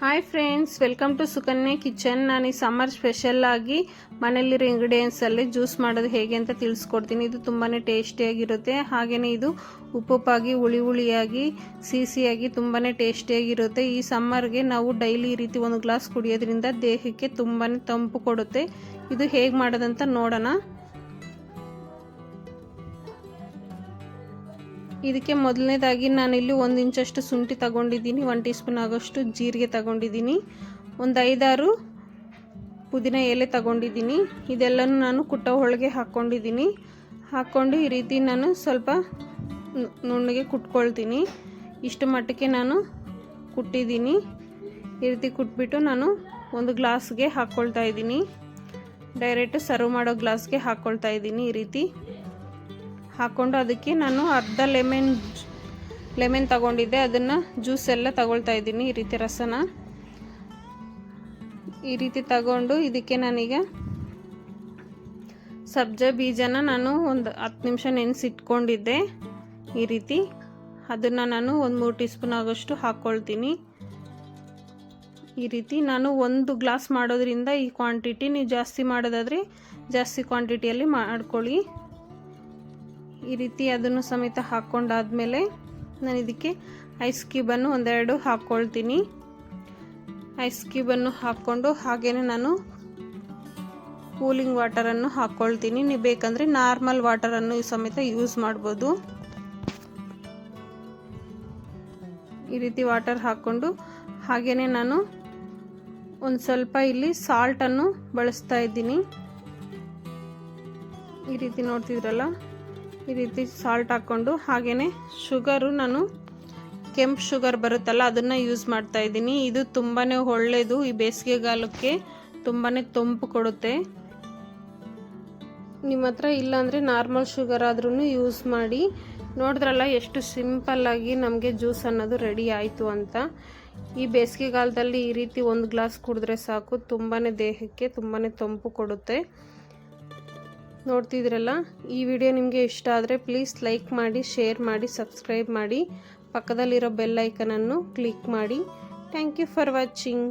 Hi friends welcome to Sukanya kitchen ನಾನು ಈ summer special ಆಗಿ ಮನೆಯಲ್ಲಿರೋ ಇಂಗ್ರೀಡಿಯೆಂಟ್ಸಲ್ಲಿ ಜ್ಯೂಸ್ ಮಾಡೋದು ಹೇಗೆ ಅಂತ ತಿಳಿಸ್ಕೊಡ್ತೀನಿ. ಇದು ತುಂಬಾ ಟೇಸ್ಟಿಯಾಗಿರುತ್ತೆ ಹಾಗೆಯೇ ಇದು ಉಪ್ಪುಪ್ಪಾಗಿ ಹುಳಿ ಹುಳಿಯಾಗಿ ಸಿಹಿಯಾಗಿ ತುಂಬಾ ಟೇಸ್ಟಿಯಾಗಿರುತ್ತೆ ಈ ಸಮ್ಮರ್ಗೆ ನಾವು ಡೈಲಿ ಈ ರೀತಿ ಒಂದು ಗ್ಲಾಸ್ ಕುಡಿಯೋದ್ರಿಂದ ದೇಹಕ್ಕೆ ತುಂಬಾ ತಂಪು ಕೊಡುತ್ತೆ. ಇದು ಹೇಗೆ ಮಾಡೋದಂತ ನೋಡೋಣ. ಇದಕ್ಕೆ ಮೊದಲನೇದಾಗಿ ನಾನಿಲ್ಲಿ ಒಂದು ಇಂಚಷ್ಟು ಶುಂಠಿ ತಗೊಂಡಿದ್ದೀನಿ ಒನ್ ಟೀ ಸ್ಪೂನ್ ಆಗೋಷ್ಟು ಜೀರಿಗೆ ತಗೊಂಡಿದ್ದೀನಿ, ಒಂದು ಐದಾರು ಪುದೀನ ಎಲೆ ತಗೊಂಡಿದ್ದೀನಿ, ಇದೆಲ್ಲನೂ ನಾನು ಕುಟ್ಟ ಹೋಳಿಗೆ ಹಾಕ್ಕೊಂಡಿದ್ದೀನಿ. ಹಾಕ್ಕೊಂಡು ಈ ರೀತಿ ನಾನು ಸ್ವಲ್ಪ ನುಣ್ಣಗೆ ಕುಟ್ಕೊಳ್ತೀನಿ. ಇಷ್ಟು ಮಟ್ಟಕ್ಕೆ ನಾನು ಕುಟ್ಟಿದ್ದೀನಿ. ಈ ರೀತಿ ಕುಟ್ಬಿಟ್ಟು ನಾನು ಒಂದು ಗ್ಲಾಸ್ಗೆ ಹಾಕ್ಕೊಳ್ತಾ ಇದ್ದೀನಿ. ಡೈರೆಕ್ಟ್ ಸರ್ವ್ ಮಾಡೋ ಗ್ಲಾಸ್ಗೆ ಹಾಕ್ಕೊಳ್ತಾ ಇದ್ದೀನಿ ಈ ರೀತಿ. ಹಾಕ್ಕೊಂಡು ಅದಕ್ಕೆ ನಾನು ಅರ್ಧ ಲೆಮೆನ್ ಲೆಮೆನ್ ತಗೊಂಡಿದ್ದೆ. ಅದನ್ನು ಜ್ಯೂಸ್ ಎಲ್ಲ ತಗೊಳ್ತಾ ಇದ್ದೀನಿ ಈ ರೀತಿ ರಸನ. ಈ ರೀತಿ ತಗೊಂಡು ಇದಕ್ಕೆ ನನಗೆ ಸಬ್ಜಾ ಬೀಜನ ನಾನು ಒಂದು ಹತ್ತು ನಿಮಿಷ ನೆನೆಸಿಟ್ಕೊಂಡಿದ್ದೆ. ಈ ರೀತಿ ಅದನ್ನು ನಾನು ಒಂದು ಮೂರು ಟೀ ಸ್ಪೂನ್ ಆಗೋಷ್ಟು ಹಾಕ್ಕೊಳ್ತೀನಿ ಈ ರೀತಿ ನಾನು ಒಂದು ಗ್ಲಾಸ್ ಮಾಡೋದ್ರಿಂದ ಈ ಕ್ವಾಂಟಿಟಿ ನೀವು ಜಾಸ್ತಿ ಮಾಡೋದಾದರೆ ಜಾಸ್ತಿ ಕ್ವಾಂಟಿಟಿಯಲ್ಲಿ ಮಾಡ್ಕೊಳ್ಳಿ. ಈ ರೀತಿ ಅದನ್ನು ಸಮೇತ ಹಾಕ್ಕೊಂಡಾದಮೇಲೆ ನಾನು ಇದಕ್ಕೆ ಐಸ್ ಕ್ಯೂಬನ್ನು ಒಂದೆರಡು ಹಾಕ್ಕೊಳ್ತೀನಿ. ಐಸ್ ಕ್ಯೂಬನ್ನು ಹಾಕ್ಕೊಂಡು ಹಾಗೆಯೇ ನಾನು ಕೂಲಿಂಗ್ ವಾಟರನ್ನು ಹಾಕ್ಕೊಳ್ತೀನಿ. ನೀವು ಬೇಕಂದರೆ ನಾರ್ಮಲ್ ವಾಟರನ್ನು ಸಮೇತ ಯೂಸ್ ಮಾಡ್ಬೋದು. ಈ ರೀತಿ ವಾಟರ್ ಹಾಕ್ಕೊಂಡು ಹಾಗೆಯೇ ನಾನು ಒಂದು ಸ್ವಲ್ಪ ಇಲ್ಲಿ ಸಾಲ್ಟನ್ನು ಬಳಸ್ತಾ ಇದ್ದೀನಿ. ಈ ರೀತಿ ನೋಡ್ತಿದ್ರಲ್ಲ? ಈ ರೀತಿ ಸಾಲ್ಟ್ ಹಾಕ್ಕೊಂಡು ಹಾಗೆಯೇ ಶುಗರು ನಾನು ಕೆಂಪು ಶುಗರ್ ಬರುತ್ತಲ್ಲ, ಅದನ್ನು ಯೂಸ್ ಮಾಡ್ತಾ ಇದ್ದೀನಿ. ಇದು ತುಂಬಾ ಒಳ್ಳೆಯದು ಈ ಬೇಸಿಗೆಗಾಲಕ್ಕೆ ತುಂಬಾ ತಂಪು ಕೊಡುತ್ತೆ. ನಿಮ್ಮ ಹತ್ರ ಇಲ್ಲಾಂದರೆ ನಾರ್ಮಲ್ ಶುಗರ್ ಆದ್ರೂ ಯೂಸ್ ಮಾಡಿ. ನೋಡಿದ್ರಲ್ಲ, ಎಷ್ಟು ಸಿಂಪಲ್ಲಾಗಿ ನಮಗೆ ಜ್ಯೂಸ್ ಅನ್ನೋದು ರೆಡಿ ಆಯಿತು ಅಂತ. ಈ ಬೇಸಿಗೆಗಾಲದಲ್ಲಿ ಈ ರೀತಿ ಒಂದು ಗ್ಲಾಸ್ ಕುಡಿದ್ರೆ ಸಾಕು. ತುಂಬಾ ದೇಹಕ್ಕೆ ತುಂಬಾ ತಂಪು ಕೊಡುತ್ತೆ. ನೋಡ್ತಿದ್ರಲ್ಲ, ಈ ವಿಡಿಯೋ ನಿಮಗೆ ಇಷ್ಟ ಆದರೆ ಪ್ಲೀಸ್ ಲೈಕ್ ಮಾಡಿ ಶೇರ್ ಮಾಡಿ ಸಬ್ಸ್ಕ್ರೈಬ್ ಮಾಡಿ, ಪಕ್ಕದಲ್ಲಿರೋ ಬೆಲ್ ಐಕನನ್ನು ಕ್ಲಿಕ್ ಮಾಡಿ. Thank you for watching